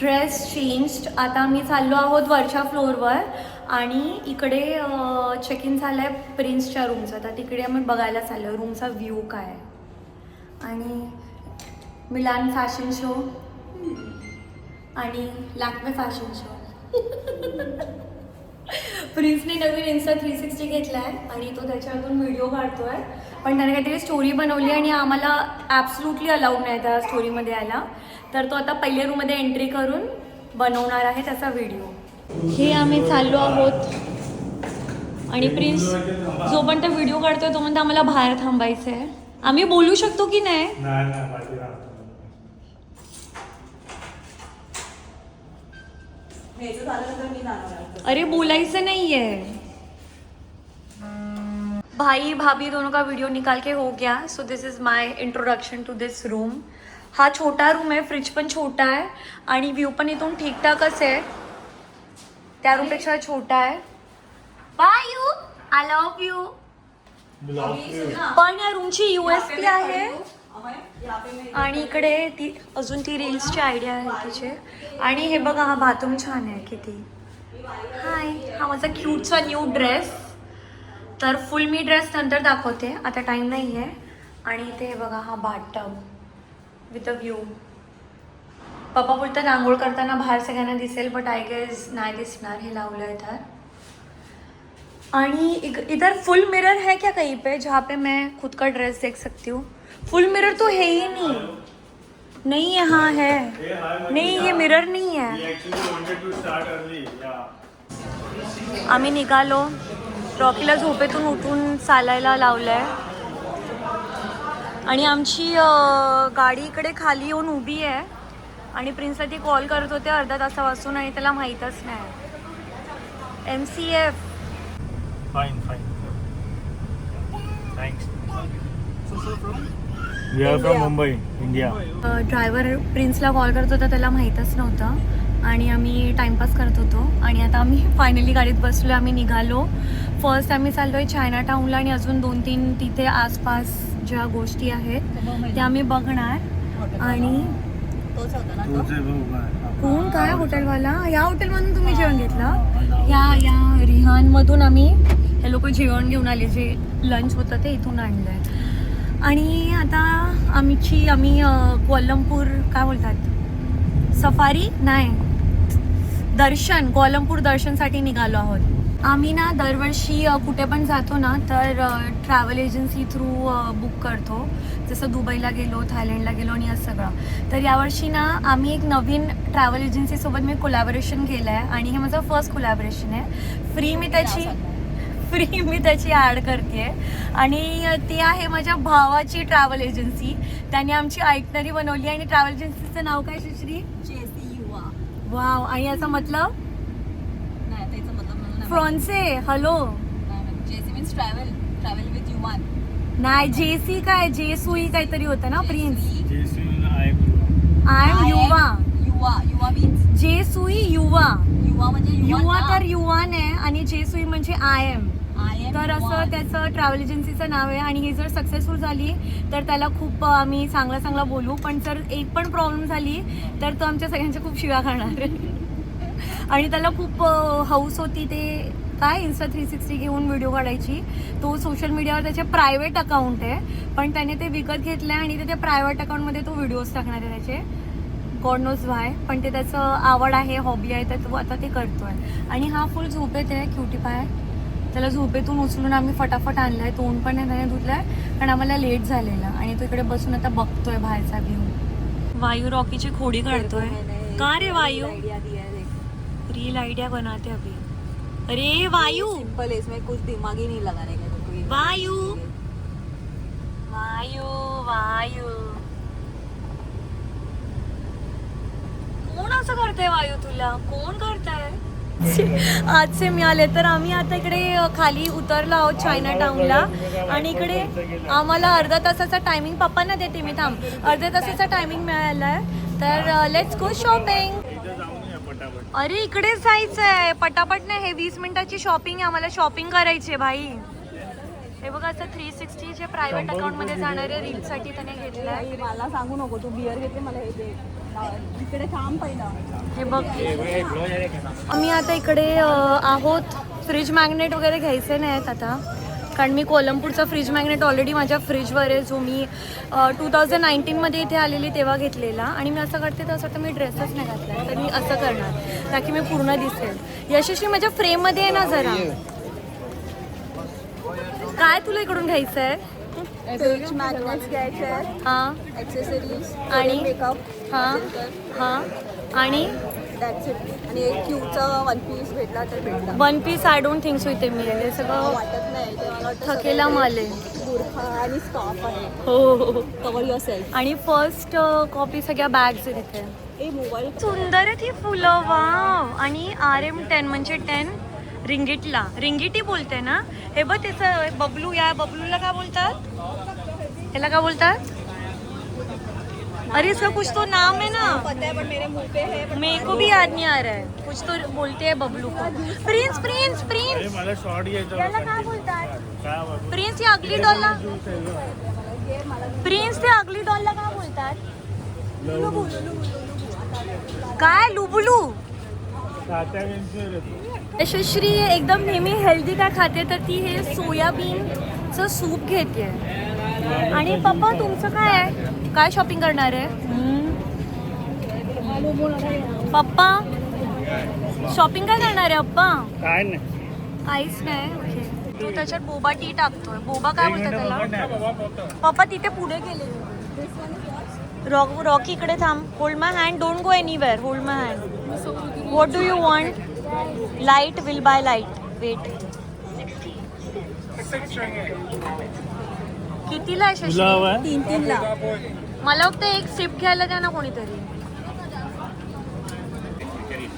Dress changed आता आम्ही चाललो आहोत वरच्या फ्लोअरवर आणि इकडे चेक इन झालं आहे प्रिन्सच्या रूमचं तर तिकडे आम्ही बघायला चाललो रूमचा व्ह्यू काय आहे. आणि मिलान फॅशन शो आणि लॅकमे फॅशन शो प्रिन्सने नवीन इन्स्टा थ्री सिक्स्टी घेतला आहे आणि तो त्याच्यातून व्हिडिओ काढतो आहे पण त्याने काहीतरी स्टोरी बनवली आणि आम्हाला ॲब्सलुटली अलाउड नाही त्या स्टोरीमध्ये यायला. तर तो आता पहिल्या रूममध्ये एंट्री करून बनवणार आहे त्याचा व्हिडिओ हे आम्ही चाललो आहोत. आणि प्रिन्स जो पण तो व्हिडिओ काढतोय तो म्हणतो आम्हाला बाहेर थांबायचं आहे आम्ही बोलू शकतो की नाही. अरे बोलायचं नाहीये. भाई भाभी दोनों का वीडियो निकाल के हो गया. So this is my introduction to this room हा छोटा रूम आहे फ्रीज पण छोटा आहे आणि व्ह्यू पण इथून ठीकठाकच आहे. त्या रूमपेक्षा छोटा आहे. Bye you I love you. पण या रूमची यू एस पी आहे. आणि इकडे ती अजून ती रील्सची आयडिया आहे तिचे. आणि हे बघा हा बाथरूम छान आहे किती. हाय हा माझा क्यूटचा न्यू ड्रेस तर फुल मी ड्रेस नंतर दाखवते. आता टाईम नाही आहे आणि इथे हे बघा हा बाथटब विथ अ व्ह्यू पप्पा बोलतात आंघोळ करताना बाहेर सगळ्यांना दिसेल बट आय गेस नाही दिसणार. हे लावलं आहे तर. आणि इधर फुल मिरर है क्या कहीं पे जहाँ पे मैं खुद का ड्रेस देख सकती हूँ? फुल मिरर तो है ही नहीं। नहीं यहाँ है। नहीं ये. मिरर नहीं है. आम्ही निघालो. रॉकीला झोपेतून उठून चालायला लावलंय. आणि आमची गाडी इकडे खाली येऊन उभी आहे. आणि प्रिन्सला ती कॉल करत होते अर्धा तासापासून आणि त्याला माहीतच नाही. M C F Mumbai, India. Driver प्रिन्सला call करत होता त्याला माहीतच नव्हतं. आणि आम्ही टाइमपास करत होतो. आणि आता आम्ही फायनली गाडीत बसलो आम्ही निघालो. फर्स्ट आम्ही चाललो आहे चायना टाऊनला आणि अजून दोन तीन तिथे आसपास. ज्या गोष्टी आहेत त्या आम्ही बघणार आणि. कोण? काय हॉटेलवाला या हॉटेलमधून तुम्ही जेवण घेतलं? या या रिहानमधून आम्ही हे लोक जेवण घेऊन आले जे लंच होतं ते इथून आणलं आहे आणि आता आमची आम्ही कोल्हापूर काय बोलतात? सफारी? नाही. दर्शन कोल्हापूर दर्शनसाठी निघालो आहोत. आम्ही ना दरवर्षी कुठे पण जातो ना तर ट्रॅव्हल एजन्सी थ्रू बुक करतो. जसं दुबईला गेलो थायलंडला गेलो आणि असं सगळं. तर यावर्षी ना आम्ही एक नवीन ट्रॅव्हल एजन्सीसोबत मी कोलॅबोरेशन केलं आहे आणि हे माझं फर्स्ट कोलॅबोरेशन आहे. फ्री मी त्याची फ्री मी त्याची ॲड करते आणि ती आहे माझ्या भावाची ट्रॅव्हल एजन्सी त्याने आमची ऐकणारी बनवली आणि ट्रॅव्हल एजन्सीचं नाव काय सुश्री. वाव आणि याचा मतलब नाही, त्याचं मतलब मला नाही फ्रॉन्से हॅलो travel. Travel with युवान. नाही जेसी काय जेसुई काहीतरी होतं ना प्रिन्स. आय एम युवा युवा. युवा means जेसुई युवा युवा म्हणजे युवा. तर युवान आहे आणि जेसुई म्हणजे आय एम तर असं. त्याचं ट्रॅव्हल एजन्सीचं नाव आहे आणि ही जर सक्सेसफुल झाली तर त्याला खूप आम्ही चांगलं चांगलं बोलू पण जर एक पण प्रॉब्लेम झाली तर तो आमच्या सगळ्यांच्या खूप शिव्या खाणार आणि त्याला खूप हौस होती ते काय इन्स्टा थ्री सिक्स्टी घेऊन व्हिडिओ काढायची. तो सोशल मीडियावर त्याचे प्रायव्हेट अकाउंट आहे. पण त्याने ते विकत घेतलं आहे आणि ते त्या प्रायव्हेट अकाउंटमध्ये तो व्हिडिओज टाकणार आहे त्याचे. गॉड नोज व्हाय पण ते त्याचं आवड आहे हॉबी आहे तर तो आता ते करतोय. आणि हा फुल झोपेत आहे क्युटी पाय त्याला झोपेतून उचलून आम्ही फटाफट आणलाय. तोंड पण नाही त्याने धुतलाय कारण आम्हाला लेट झालेला. आणि तो इकडे बसून आता बघतोय बाहेरचा व्ह्यू वायू रॉकीची खोडी काढतोय. का रे वायू? है. रील आइडिया बनाते अभी. अरे वायू! सिंपल है इसमें कुछ दिमाग ही नहीं लगाने का तेरे को ये. वायू! वायू वायू. कोण असं करतंय वायू तुला? कोण करताय आजचे मिळाले तर आम्ही आता इकडे खाली उतरलो आहोत चायना टाउनला आणि इकडे आम्हाला अर्धा तासाचा टायमिंग पप्पांना देते मी थांब. अर्ध्या तासाचा टायमिंग मिळाला आहे तर लेट्स गो शॉपिंग इथं जाऊन या पटापट. अरे इकडेच जायचंय. पटापट नाही हे वीस मिनिटाची शॉपिंग आहे. आम्हाला शॉपिंग करायची आहे भाई. हे बघा असं थ्री सिक्स्टी जे प्रायव्हेट अकाउंटमध्ये जाणारे रीलसाठी त्याने घेतलं आहे आई, मला सांगू नको. तू बिअर घेते मला हे दे. इकडे थांब पहिला. हे बघ. आम्ही आता इकडे अ, आहोत. फ्रीज मॅग्नेट वगैरे घ्यायचे नाही आहेत आता. कारण मी कोलमपूरचा फ्रीज मॅग्नेट ऑलरेडी माझ्या फ्रीजवर आहे जो मी टू थाउजंड नाईन्टीनमध्ये इथे आलेली तेव्हा घेतलेला. आणि मी असं करते तर असं वाटतं मी ड्रेसच नाही घातला तर मी असं करणार ताकी मी पूर्ण दिसेल. यशस्वी माझ्या फ्रेममध्ये आहे ना जरा. काय तुला इकडून घ्यायचं आहे हां. आणि? हां. हां. आणि? दॅट्स इट आणि एक क्यूचा वन पीस भेटला तर भेटला. One piece I don't think so इथे मिळेल हे सगळं वाटत नाही. ते मला वाटतं थकेला सगळं माल आहे. बुरखा आणि स्कार्फ आहे. हो. हो कवर युअर सेल्फ आणि फर्स्ट कॉपी सगळ्या बॅग्स आहेत इथे. ए मोबाईल सुंदर आहेत ही फुलं. वाव आणि आर एम टेन म्हणजे टेन रिंगिटला रिंगिटी बोलते ना? हे बघ त्याचं बबलू या बबलूला काय बोलतात? याला काय बोलतात? अरे इसका कुछ तो नाम है ना। पता है बट मेरे मुँह पे है मेरे को भी याद नहीं आ रहा है। कुछ तो बोलते हैं बबलू को। Prince Prince Prince. काय बोलतात काय बाबा? प्रिन्स या अगली डॉलला. प्रिन्स ते अगली डॉलला काय बोलतात काय लुबुलू. यशस्वी एकदम नेहमी हेल्दी काय खाते तर ती। हे सोयाबीनचं सूप घेते आणि पप्पा तुमचं काय आहे? काय शॉपिंग करणार आहे? पप्पा शॉपिंग काय करणार आहे पप्पा काय नाही. काहीच नाही ओके तू त्याच्यात बोबा टी टाकतोय. बोबा काय बोलतात त्याला. पप्पा तिथे पुढे गेले. रॉक रॉकी इकडे थांब. Hold my hand don't go anywhere hold my hand what do you want light will buy light wait कितीला आहे तुला शशी तीन तीन ला मला फक्त एक सिप घ्यायला द्या ना कोणीतरी.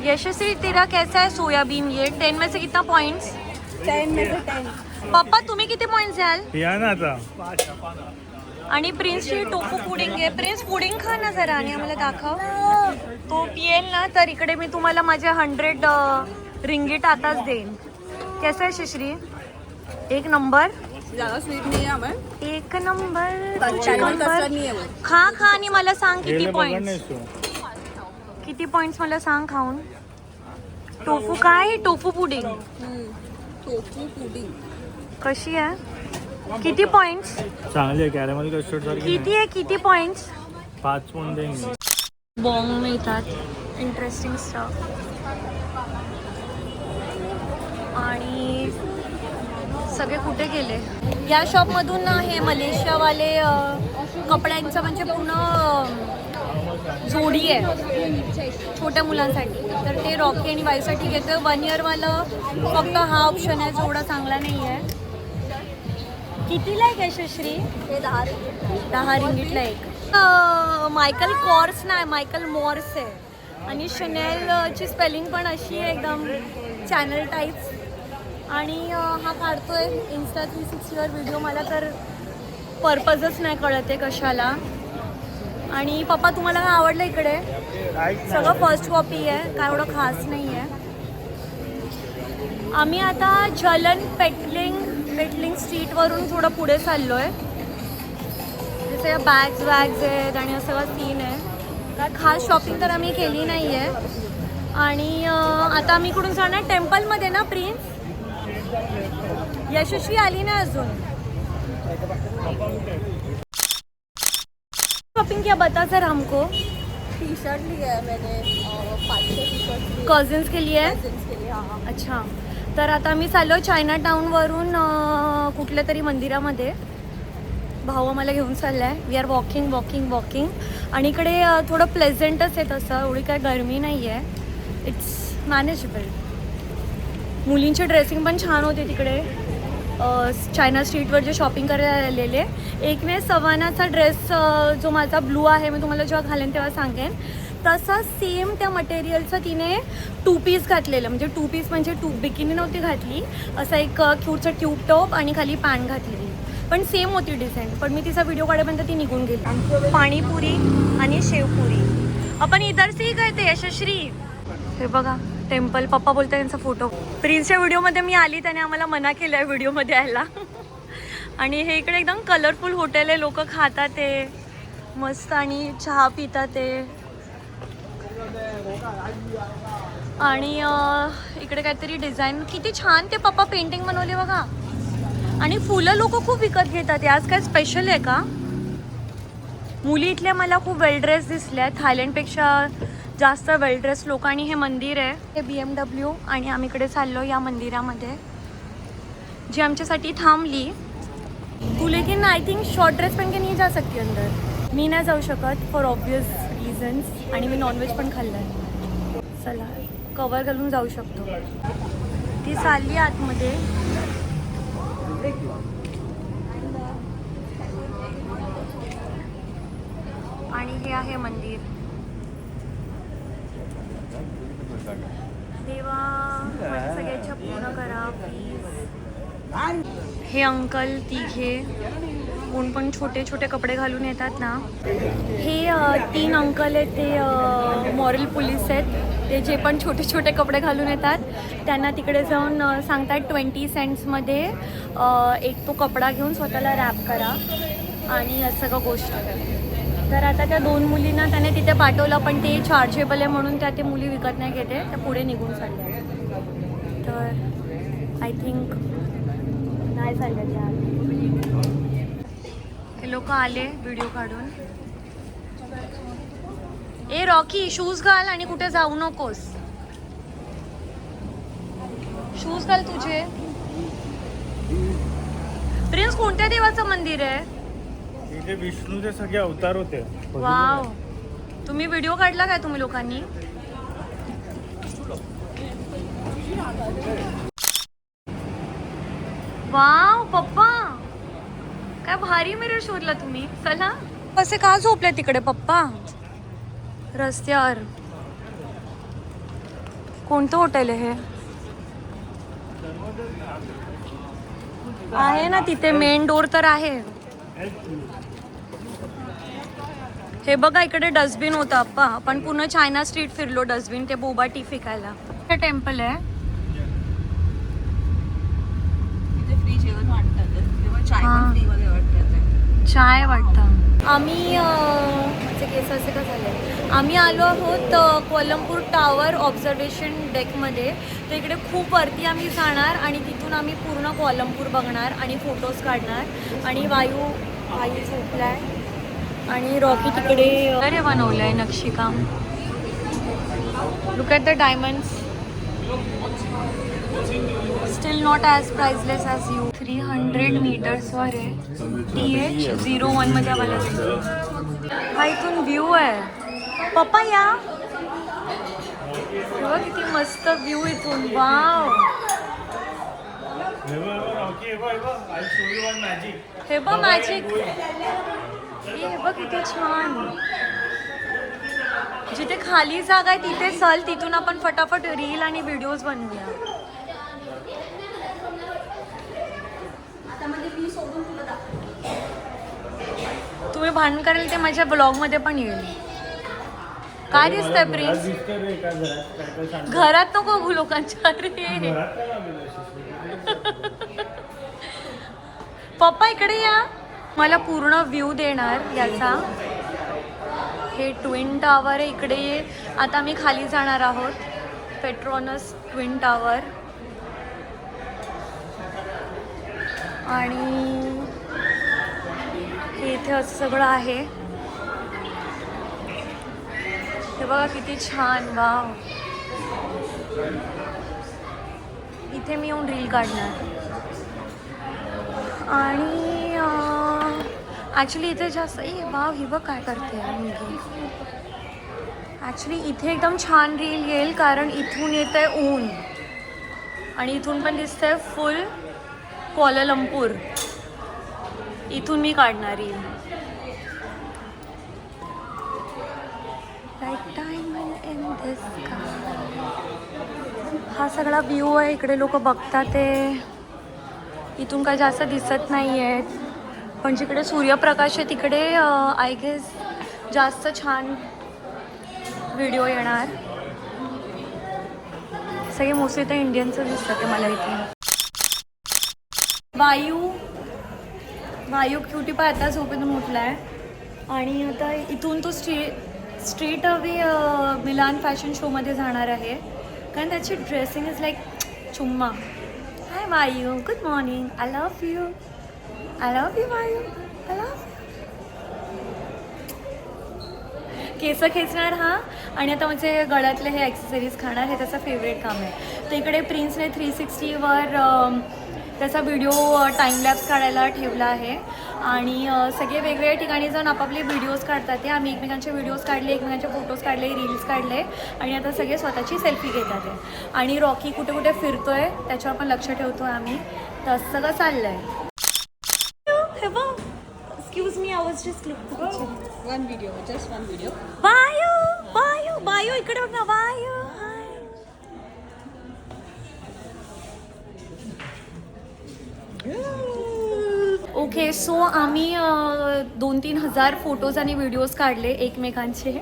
यशस्वी तेरा कैसा है सोयाबीन. ये टेन में से कितना पॉइंट्स टेन में से टेन पप्पा तुम्ही किती पॉइंट्स द्याल? या ना आता. आणि प्रिन्सची टोफू पुडिंग आहे प्रिन्स पुडिंग खा ना जरा आणि आम्हाला दाखव. तो पिएल ना तर इकडे मी तुम्हाला माझे हंड्रेड रिंगीट आताच देईन. कसं आहे शिश्री? एक नंबर ज्यादा स्वीट नहीं है हमें एक नंबर नाही आहे खा खा आणि मला सांग किती गेले बघ तू किती पॉइंट्स मला सांग खाऊन. टोफू काय? Tofu pudding hmm. Tofu pudding कशी आहे? किती पॉइंट्स चांगली आहे कॅरेमल कस्टर्ड सारखी किती आहे किती पॉइंट्स पाच पण देईन मी. बॉम्ब मिळतात. इंटरेस्टिंग स्टफ आणि सगळे कुठे गेले? या शॉपमधून हे मलेशियावाले कपड्यांचं म्हणजे पूर्ण जोडी आहे. छोट्या मुलांसाठी. तर ते रॉकी आणि बाईसाठी घेतो वन इयरवालं फक्त हा ऑप्शन आहे जो एवढा चांगला नाही आहे कितीला आहे यशश्री हे दहा रिंगीटला एक. मायकल कॉर्स नाही मायकल मॉर्स आहे. आणि शनेल अं, ची स्पेलिंग पण अशी आहे एकदम चॅनल टाईप्स आणि हा हा काढतोय इन्स्टा थ्री सिक्स्टीवर व्हिडिओ मला तर पर्पजच नाही कळत आहे कशाला. आणि पप्पा तुम्हाला काय आवडलं इकडे? सगळं फर्स्ट कॉपी आहे काय एवढं खास नाही आहे. आम्ही आता जलन पेटलिंग पेटलिंग स्ट्रीटवरून थोडं पुढे चाललो आहे जसे या बॅग्स वॅग्स आहेत आणि असं सगळं सीन आहे. काय खास शॉपिंग तर आम्ही केली नाही आहे आणि आता आम्ही इकडून जाणार टेम्पलमध्ये ना प्रिन्स यशस्वी आली नाही अजून. शॉपिंग किया बता सर हमको. टी शर्ट लिया है मैंने और पाँच छः टी शर्ट कझन्स के लिए? कजिन्स के लिए हाँ अच्छा. तर आता मी चाललो चायना टाऊनवरून कुठल्या तरी मंदिरामध्ये. भाऊ आम्हाला घेऊन चाललाय. We are walking walking walking आणि इकडे थोडं प्लेझेंटच आहे तसं. एवढी काय गरमी नाही आहे इट्स मॅनेजेबल मुलींची ड्रेसिंग पण छान होते तिकडे. चायना स्ट्रीटवर जे शॉपिंग करायला आलेले एक वेळ सवानाचा ड्रेस जो माझा ब्लू आहे मी तुम्हाला जेव्हा घालेन तेव्हा सांगेन. तसा सेम त्या मटेरियलचं तिने टू पीस घातलेलं. म्हणजे टू पीस म्हणजे टू बिकिनी नव्हती घातली. असा एक क्यूटचा ट्यूब टॉप आणि खाली पॅन्ट घातलेली. पण सेम होती डिझाईन पण मी तिचा व्हिडिओ काढेपर्यंत ती निघून गेली. पाणीपुरी आणि शेवपुरी. आपण इधर से ही गए हे बघा. टेम्पल पप्पा बोलतात त्यांचा फोटो. प्रिन्सच्या व्हिडिओमध्ये मी आली त्याने आम्हाला मना केलं आहे व्हिडिओमध्ये यायला. आणि हे इकडे एकदम कलरफुल हॉटेल आहे लोक खातात ते. मस्त आणि चहा पितात ते. आणि इकडे काहीतरी डिझाईन किती छान ते पप्पा पेंटिंग बनवले बघा. आणि फुलं लोक खूप विकत घेतात. आज काय स्पेशल आहे का? मुली इथल्या मला खूप वेल ड्रेस दिसल्या थायलंडपेक्षा जास्त वेल ड्रेस लोक आणि हे मंदिर आहे. हे बी एम डब्ल्यू आणि आम्ही इकडे चाललो या मंदिरामध्ये. जी आमच्यासाठी थांबली. तू लेकिन आय थिंक शॉर्ट ड्रेस पण की नाही जा सकती अंदर. मी नाही जाऊ शकत फॉर ऑब्वियस रिझन्स आणि मी नॉनव्हेज पण खाल्लं आहे चला कवर घालून जाऊ शकतो. ती चालली आतमध्ये. आणि हे आहे मंदिर. देवा माझ्या सगळ्याच्या पूर्ण करा प्लीज हे अंकल तिघे कोण पण छोटे छोटे कपडे घालून येतात ना. हे तीन अंकल आहेत ते मॉरल पोलीस आहेत. ते जे पण छोटे छोटे कपडे घालून येतात त्यांना तिकडे जाऊन सांगतात ट्वेंटी सेंट्समध्ये एक तो कपडा घेऊन स्वतःला रॅप करा. आणि असं सगळं गोष्ट. तर आता त्या दोन मुलींना त्याने तिथे पाठवलं पण ते चार्जेबल आहे म्हणून त्या ते मुली विकत नाही घेते. त्या पुढे निघून चालल्या तर आय थिंक नाही चालल्या त्या. हे लोक आले व्हिडिओ काढून. ए रॉकी शूज घाल आणि कुठे जाऊ नकोस. शूज घाल तुझे. प्रिन्स कोणत्या देवाचं मंदिर आहे? इथे विष्णूचे सगळे अवतार होते. वाव. तुम्ही व्हिडिओ काढला काय तुम्ही लोकांनी? वाव पप्पा. काय भारी मिरर शोधला तुम्ही. चला. कसे का झोपले तिकडे पप्पा? रस्त्यावर कोणतं हॉटेल आहे हे? आहे ना तिथे मेन डोर तर आहे. हे बघा इकडे डस्टबिन होतं अप्पा. आपण पूर्ण चायना स्ट्रीट फिरलो डस्टबिन ते बोबा टी फेकायला. हे टेम्पल आहे. तिथे फ्री जेवण वाटतात तेव्हा चाय हा. वाटतं आम्ही केस असे का झाले? आम्ही आलो आहोत अं, कोलंपूर टावर ऑब्झर्वेशन डेकमध्ये तर इकडे खूप वरती आम्ही जाणार आणि तिथून आम्ही पूर्ण कोलंपूर बघणार आणि फोटोज काढणार. आणि वायू वायू झोपलाय. आणि रॉकी तिकडे अरे बनवलंय नक्षीकाम look at the diamonds still not as priceless as you three hundred मीटर्सवर आहे. टी एच झिरो वनमध्ये आम्हाला. हा इथून व्ह्यू आहे. पप्पा या. किती मस्त व्ह्यू इथून. वाव हे बघ मॅजिक हे बघ किती छान. जिथे खाली जागा आहे तिथे चल तिथून आपण फटाफट रील आणि व्हिडिओज बनवूया. तुम्ही भांडण कराल ते माझ्या ब्लॉगमध्ये पण येईल. काय दिसतंय प्रिन्स घरात नको बघू लोकांच्या रे. पप्पा इकडे या. मला पूर्ण व्ह्यू देणार याचा. हे ट्विन टावर आहे. इकडे आता आम्ही खाली जाणार आहोत. पेट्रोनस ट्विन टावर आणि इथे असं सगळं आहे. हे बघा किती छान. वाव इथे मी येऊन रील काढणार. आणि ॲक्च्युली इथे जास्त ए वाव ही बघ काय करते मुलगी. ॲक्च्युली इथे एकदम छान रील येईल कारण इथून येत आहे ऊन. आणि इथून पण दिसतंय फुल क्वालंपूर इथून मी काढणार रील हा सगळा व्ह्यू आहे इकडे लोक बघतात ते. इथून काय जास्त दिसत नाही आहेत पण जिकडे सूर्यप्रकाश आहे तिकडे आय गेस जास्त छान व्हिडिओ येणार. सगळे मोस्टली तर इंडियनचं दिसतं ते मला इथे. वायू वायू क्युटी पण आता झोपेतून आहे आणि आता इथून तो street street away Milan fashion शोमध्ये जाणार आहे. कारण त्याची ड्रेसिंग इज लाईक चुम्मा. Hi Vayu. Good morning I love you I love you Vayu I love केस खेचणार हा? आणि आता म्हणजे गळ्यातले हे ॲक्सेसरीज खाणार हे त्याचं फेवरेट काम आहे. तर इकडे प्रिन्सने थ्री सिक्स्टीवर त्याचा व्हिडिओ टाईमलॅप्स काढायला ठेवला आहे. आणि सगळे वेगवेगळ्या ठिकाणी जाऊन आपापले व्हिडिओज काढतात ते. आम्ही एकमेकांचे व्हिडिओज काढले एकमेकांचे फोटोज काढले रील्स काढले. आणि आता सगळे स्वतःची सेल्फी घेतात आहे आणि रॉकी कुठे कुठे फिरतो आहे त्याच्यावर पण लक्ष ठेवतो आहे आम्ही. तर सगळं चाललं आहे हे बघ एक्सक्यूज मी आवाज just one video just one video Vayu Vayu Vayu इकडे बघ ना वायू हाय ओके सो आम्ही अ, दोन तीन हजार फोटोज आणि व्हिडिओज काढले एकमेकांचे.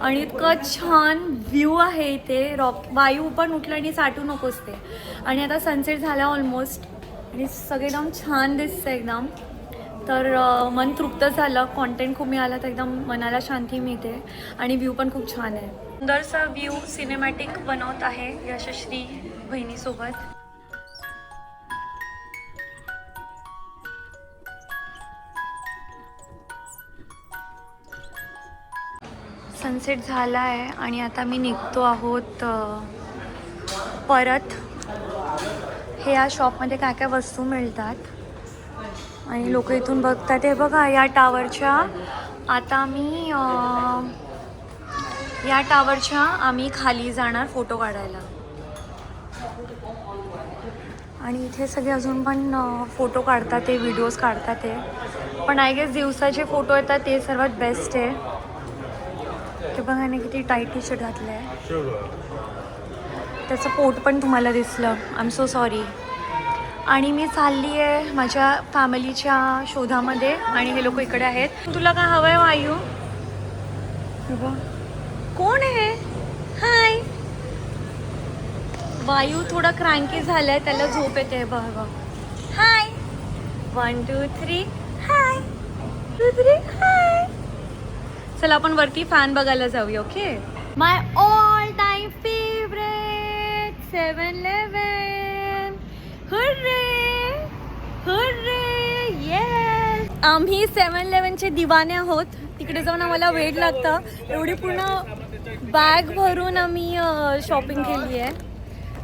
आणि इतकं छान व्ह्यू आहे इथे. रॉक वायू पण उठलं आणि साठू नकोस ते. आणि आता सनसेट झाला ऑलमोस्ट आणि सगळे एकदम छान दिसतं एकदम. तर मन तृप्त झालं. कॉन्टेंट खूप मिळालं तर एकदम मनाला शांती मिळते आणि व्ह्यू पण खूप छान आहे. सुंदरसा व्ह्यू सिनेमॅटिक बनवत आहे यशश्री बहिणीसोबत. सनसेट झाला आहे आणि आता मी निघतो आहोत परत. हे या शॉपमध्ये काय काय वस्तू मिळतात? आणि लोक इथून बघतात. हे बघा या टावरच्या आता मी अं, या टावरच्या आम्ही खाली जाणार फोटो काढायला. आणि इथे सगळे अजून पण फोटो काढतात ते व्हिडिओज काढतात ते. पण आय गेस दिवसाचे फोटो येतात ते सर्वात बेस्ट आहे. ते बघा ना किती टाईट टी शर्ट घातलं आहे त्याचं पोट पण तुम्हाला दिसलं. आय एम सो सॉरी आणि मी चालली आहे माझ्या फॅमिलीच्या शोधामध्ये आणि हे लोक इकडे आहेत. तुला काय हवं आहे वायू. कोण आहे? हाय वायू थोडा क्रांकी झालाय त्याला झोप येते बघ बघ. Hi one two three hi two three hi चला आपण वरती फॅन बघायला जाऊया okay my all time favourite seven hurray yes आम्ही सेवन इलेवनचे दिवाने आहोत. तिकडे जाऊन आम्हाला वेळ लागतं. एवढी पूर्ण बॅग भरून आम्ही शॉपिंग केली आहे.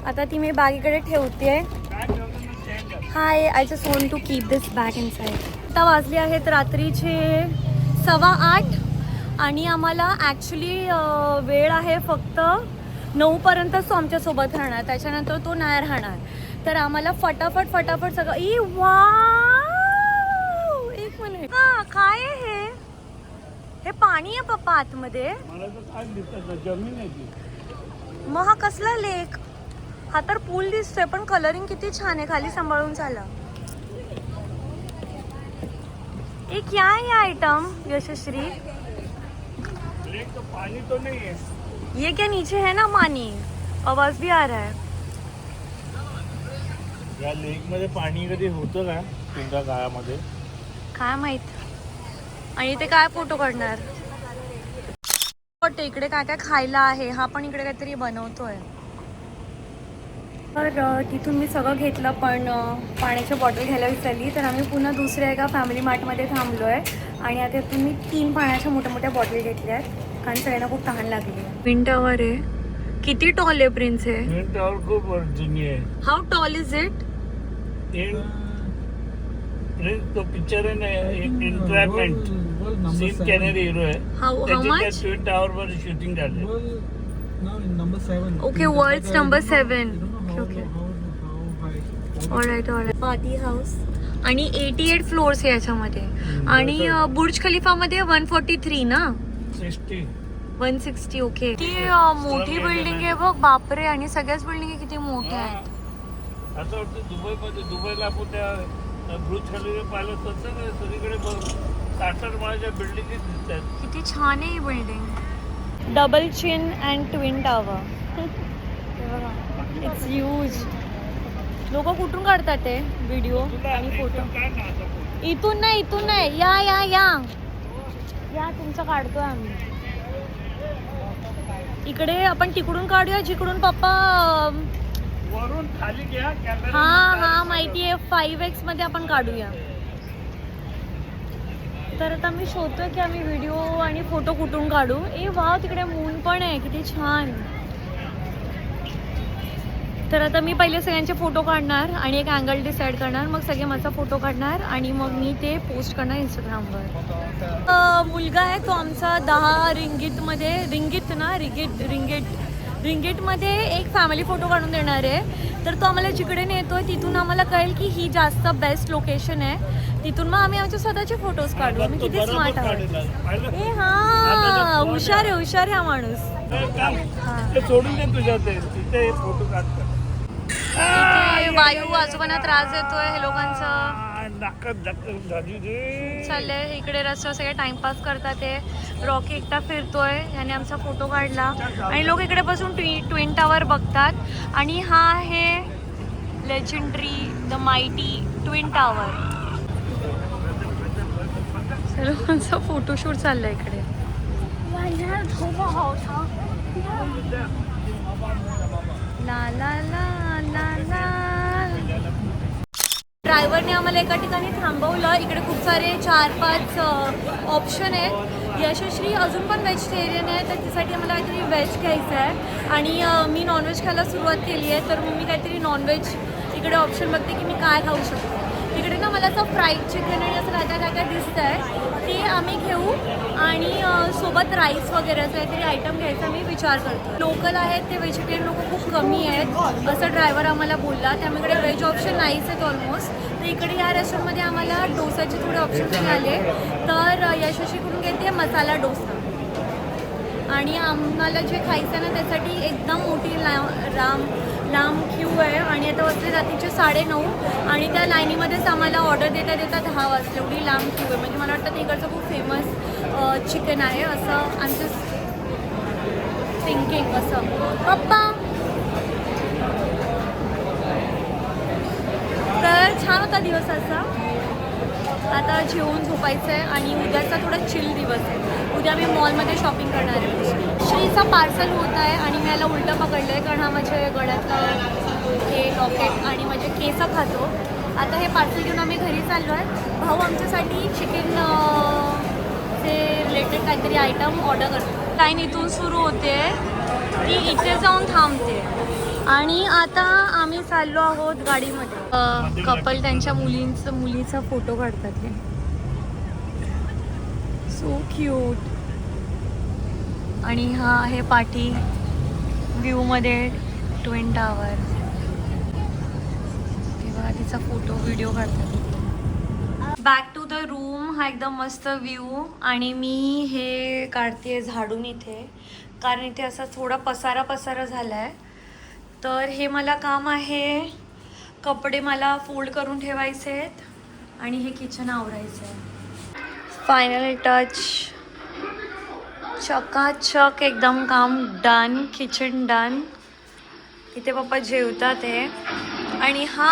आता ती मी बॅग इकडे ठेवते. Hi I just want to keep this bag inside आता वाजले आहेत रात्रीचे सव्वा आठ आणि आम्हाला ॲक्च्युली वेळ आहे फक्त नऊपर्यंतच तो आमच्यासोबत राहणार. त्याच्यानंतर तो नाही राहणार. तर आम्हाला फटाफट फटाफट सगळं ई वा एक मिनिट हा काय आहे हे? हे पाणी आहे पप्पा आतमध्ये. आहे मग हा कसला लेक हा तर पूल दिसतोय पण कलरिंग किती छान आहे खाली सांभाळून क्या है ये आइटम यशश्री. लेक तो पाणी तो नाही आहे ये क्या नीचे है ना पानी आवाज भी आ रहा है. या लेकमध्ये पाणी कधी होतं का तुमच्या काळामध्ये? काय माहीत. आणि इथे काय फोटो काढणार? इकडे काय काय खायला आहे हा पण इकडे काहीतरी बनवतोय. तर अ, तिथून मी सगळं घेतलं पण पाण्याची बॉटल घ्यायला विसरली. तर आम्ही पुन्हा दुसऱ्या एका फॅमिली मार्टमध्ये थांबलो आहे आणि आता इथून मी तीन पाण्याच्या मोठ्या मोठ्या बॉटल घेतल्या आहेत. कारण सगळ्यांना खूप तहान लागली आहे. विंटावर आहे. किती टॉल आहे प्रिन्स टॉवर खूप आहे. How tall is it in तो पिक्चर आहे ना इंट्रॅपमेंट सीन कॅनेरी हिरो आहे. त्याचे त्या मच ट्विन टॉवर वर शूटिंग झाले Okay, world's number seven. Okay, okay. Alright alright party house आणि एटी एट फ्लोअर्स आहे याच्यामध्ये. आणि अ, बुर्ज खलिफामध्ये वन फोर्टी थ्री ना सिक्स्टी वन सिक्स्टी ओके ती अ, मोठी बिल्डिंग आहे बघ. बापरे आणि सगळ्याच बिल्डिंग किती मोठ्या आहेत. असं वाटतं दुबईमध्ये दुबईला आपण त्या ब्रुज खलिफा पाहिलं तसं नाही सगळीकडे बघ साठ साठ माळ्याच्या बिल्डिंग दिसतात किती छान आहे ही building double chin and twin tower it's huge लोक कुठून काढतात ते व्हिडिओ आणि फोटो इथून नाही इथून नाही. या या या. या तुमचं काढतोय आम्ही. इकडे आपण तिकडून काढूया जिकडून पप्पा वरून खाली घ्या कॅमेरा हा हा माहिती आहे. फाईव्ह एक्समध्ये आपण काढूया. तर आता मी शोधतोय की आम्ही व्हिडिओ आणि फोटो कुठून काढू? ए वाव तिकडे मून पण आहे. किती छान. तर आता मी पहिले सगळ्यांचे फोटो काढणार आणि एक अँगल डिसाईड करणार. मग सगळे माझा फोटो काढणार आणि मग मी ते पोस्ट करणार इंस्टाग्रामवर मुलगा आहे तो आमचा दहा रिंगीतमध्ये रिंगीत ना रिगीट रिंगीट रिंगीटमध्ये एक फॅमिली फोटो काढून देणार आहे. तर तो आम्हाला जिकडे नेतोय तिथून आम्हाला कळेल की ही जास्त बेस्ट लोकेशन आहे. तिथून मग आम्ही आमचे स्वतःचे फोटोज काढू. मी किती स्मार्ट आहोत ए हा हुशार आहे हुशार हा माणूस. सोडून वायू आजोबांना त्रास देतोय हे लोकांचं. नाकत चाललंय इकडे रस्त्यावर सगळे टाइमपास करतात ते रॉकी एकटा फिरतोय याने आमचा फोटो काढला. आणि लोक इकडे बसून ट्वी ट्विन टावर बघतात. आणि हा आहे legendary the mighty twin tower सर्वांचा फोटोशूट चाललाय इकडे. ला ला ला ला ला. ड्रायव्हरने आम्हाला एका ठिकाणी थांबवलं. इकडे खूप सारे चार पाच ऑप्शन आहेत. यशस्वी अजून पण व्हेजिटेरियन आहे तर तिसाठी मला काहीतरी व्हेज घ्यायचं आहे आणि मी नॉनव्हेज खायला सुरुवात केली आहे तर मग मी काहीतरी नॉनव्हेज इकडे ऑप्शन बघते की मी काय खाऊ शकते. इकडे ना मला असं फ्राईड चिकन आणि असं काय काय काय दिसतं आहे ते आम्ही घेऊ आणि सोबत राईस वगैरे असं काहीतरी आयटम घ्यायचा मी विचार करतो. लोकल आहेत ते व्हेजिटेरियन लोक खूप कमी आहेत. असं ड्रायव्हर आम्हाला बोलला. त्यामुळे व्हेज ऑप्शन नाहीच आहेत ऑलमोस्ट तर इकडे या रेस्टॉरंटमध्ये आम्हाला डोसाचे थोडे ऑप्शन मिळाले. तर यशस्वी करून घेते मसाला डोसा. आणि आम्हाला जे खायचं आहे ना त्यासाठी एकदम मोठी ला राम लांब क्यू आहे आणि आता वाजले रात्रीचे साडेनऊ आणि त्या लाईनीमध्येच आम्हाला ऑर्डर देता देता दहा वाजले. एवढी लांब क्यू आहे. म्हणजे मला वाटतं ते इकडचं खूप फेमस चिकन आहे असं. आमचं थिंकिंग असं. पप्पा! तर छान होता दिवस असा. आता जेवून झोपायचं आहे आणि उद्याचा थोडा चिल दिवस आहे. उद्या मी मॉलमध्ये शॉपिंग करणार आहे. श्रीचा पार्सल होत आहे आणि मी याला उलटं पकडलं आहे कारण हा माझ्या गळ्यातलं हे लॉकेट आणि माझे केस खातो. आता हे पार्सल घेऊन आम्ही घरी चाललो आहे. भाऊ आमच्यासाठी चिकन चे रिलेटेड काहीतरी आयटम ऑर्डर करतो. लाईन इथून सुरू होते. ती इथे जाऊन थांबते. आणि आता आम्ही चाललो आहोत गाडीमध्ये. कपल त्यांच्या मुलींचं मुलीचा फोटो काढतात हे सो क्यूट आणि हा आहे पाठी व्ह्यूमध्ये ट्विन टावर तेव्हा तिचा फोटो व्हिडिओ काढतात. बॅक टू द रूम हा एकदम मस्त व्ह्यू आणि मी हे काढते झाडून इथे. कारण इथे असा थोडा पसारा पसारा झाला आहे तर हे मला काम आहे. कपडे मला फोल्ड करून ठेवायचे आहेत आणि हे किचन आवरायचं आहे फायनल टच चकाचक एकदम काम डन किचन डन इथे पप्पा जेवतात आहे आणि हा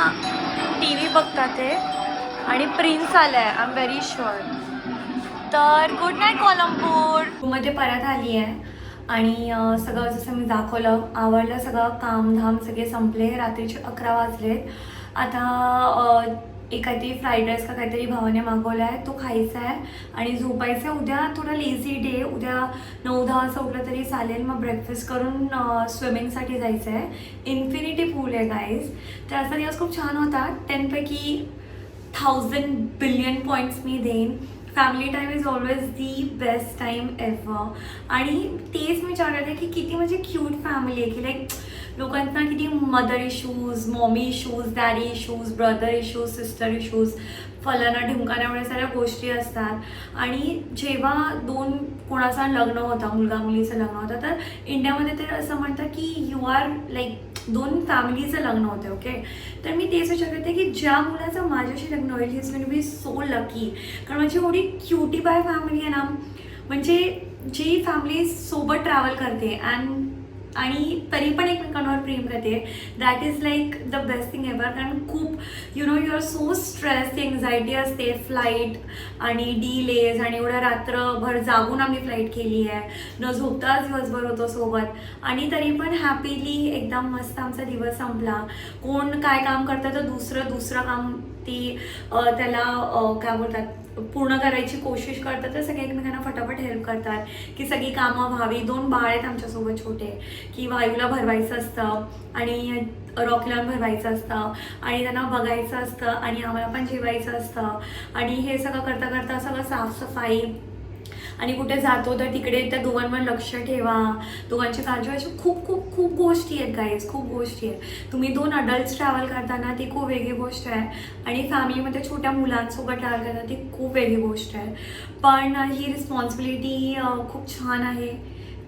टी व्ही बघतात आहे आणि प्रिन्स आला आहे आय एम व्हेरी शुअर तर गुड नाईट कोलमपूरमध्ये परत आली आहे आणि सगळं जसं मी दाखवलं आवडलं सगळं कामधाम सगळे संपले रात्रीचे अकरा वाजले आता एक काहीतरी फ्राईड राईस का काहीतरी भावाने मागवला आहे तो खायचा आहे. आणि झोपायचं आहे उद्या थोडा लेझी डे उद्या नऊ दहा वाजता उठलं तरी चालेल. मग ब्रेकफास्ट करून स्विमिंगसाठी जायचं आहे. इन्फिनिटी पूल आहे गाईज तर असा दिवस खूप छान होता. टेनपैकी थाउजंड बिलियन पॉईंट्स मी देईन. Family time is always the best time ever आणि तेच मी विचार करते की किती म्हणजे क्यूट फॅमिली आहे की लाईक लोकांना किती mother issues mommy issues daddy issues brother issues sister issues फलाना ढिमकाना सगळ्या साऱ्या गोष्टी असतात. आणि जेव्हा दोन कोणाचा लग्न होता मुलगा मुलीचं लग्न होतं तर इंडियामध्ये तर असं म्हणतात की यू आर लाईक दोन फॅमिलीचं लग्न होते ओके तर मी तेच विचार करते की ज्या मुलाचं माझ्याशी लग्न होईल is going be so lucky कारण माझी एवढी क्युटी बाय फॅमिली आहे ना म्हणजे जी फॅमिली सोबत ट्रॅव्हल करते अँड आणि तरी पण एकमेकांवर प्रेम करते that is like the best thing ever कारण खूप you know you are so stress anxiety असते फ्लाईट आणि डिलेज आणि एवढ्या रात्रभर जागून आम्ही फ्लाईट केली आहे. न झोपताच दिवसभर होतो सोबत. आणि तरी पण हॅपीली एकदम मस्त आमचा दिवस संपला. कोण काय काम करतं तर दुसरं दुसरं काम ती त्याला काय बोलतात? पूर्ण करायची कोशिश करतात तर सगळे एकमेकांना फटाफट हेल्प करतात. की सगळी कामं व्हावी. दोन बाळ आहेत आमच्यासोबत छोटे की वायूला भरवायचं असतं आणि रॉकीला भरवायचं असतं आणि त्यांना बघायचं असतं आणि आम्हाला पण जेवायचं असतं. आणि हे सगळं करता करता सगळं साफसफाई आणि कुठे जातो तर तिकडे त्या दोघांवर लक्ष ठेवा. दोघांची काळजी अशा खूप खूप खूप गोष्टी आहेत गाईज खूप गोष्टी आहेत. तुम्ही दोन अडल्ट्स ट्रॅव्हल करताना ती खूप वेगळी गोष्ट आहे. आणि फॅमिलीमध्ये छोट्या मुलांसोबत ट्रॅव्हल करताना ती खूप वेगळी गोष्ट आहे. पण ही रिस्पॉन्सिबिलिटी खूप छान आहे.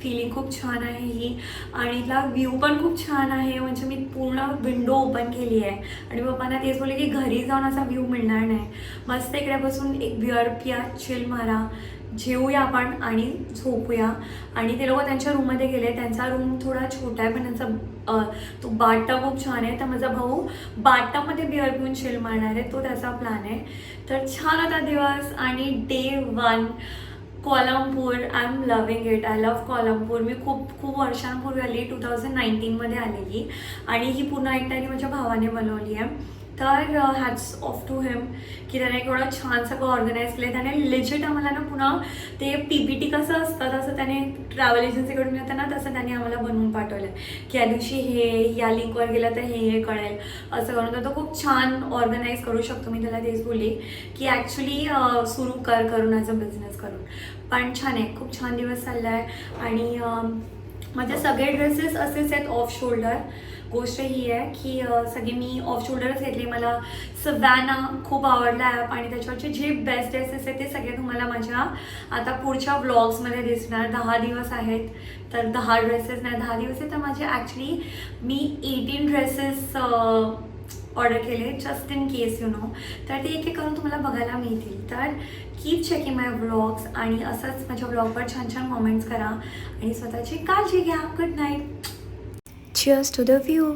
फिलिंग खूप छान आहे ही. आणि इथला व्ह्यू पण खूप छान आहे. म्हणजे मी पूर्ण विंडो ओपन केली आहे. आणि पप्पांना तेच बोलले की घरी जाऊन असा व्ह्यू मिळणार नाही. मस्त इकडे बसून एक बिअर पिया चिल मारा. जेवूया आपण आणि झोपूया. आणि ते लोक त्यांच्या रूममध्ये गेले. त्यांचा रूम थोडा छोटा आहे पण त्यांचा तो बाटा खूप छान आहे. तर माझा भाऊ बाटामध्ये बिअर पिऊन शेल मारणार आहे. तो त्याचा प्लॅन आहे. तर छान होता दिवस. आणि day one Kolhapur I am loving it I love Kolhapur मी खूप खूप वर्षांपूर्वी आली. टू थाउजंड नाईन्टीनमध्ये आलेली. आणि ही पुन्हा एकदा माझ्या भावाने बनवली आहे. तर हॅट्स ऑफ टू हिम की त्याने एक एवढं छान सगळं ऑर्गनाईज केलं त्याने लेजिट आम्हाला ना पुन्हा ते पी पी टी कसं असतं तसं त्याने ट्रॅव्हल एजन्सीकडून मिळतं ना तसं त्याने आम्हाला बनवून पाठवलं की या दिवशी हे या लिंकवर गेलं तर हे हे कळेल. असं करून तर तो खूप छान ऑर्गनाईज करू शकतो मी त्याला तेच बोलले. की ॲक्च्युली सुरू कर करून ॲज अ बिझनेस करून. पण छान आहे खूप छान दिवस चालला आहे आणि माझे सगळे ड्रेसेस असेच आहेत ऑफ शोल्डर गोष्ट ही आहे की सगळे मी ऑफ शोल्डरच घेतले. मला सवॅना खूप आवडला ॲप आणि त्याच्यावरचे जे बेस्ट ड्रेसेस आहेत ते सगळे तुम्हाला माझ्या आता पुढच्या ब्लॉग्समध्ये दिसणार. दहा दिवस आहेत तर दहा ड्रेसेस नाही दहा दिवस आहेत. तर माझे ॲक्च्युली मी एटीन ड्रेसेस ऑर्डर केले just in case you know तर ते एक एक करून तुम्हाला बघायला मिळतील. तर कीप चेकिंग माय ब्लॉग्स आणि असंच माझ्या ब्लॉगवर छान छान कॉमेंट्स करा. आणि स्वतःची काळजी घ्या. Good night Cheers to the view.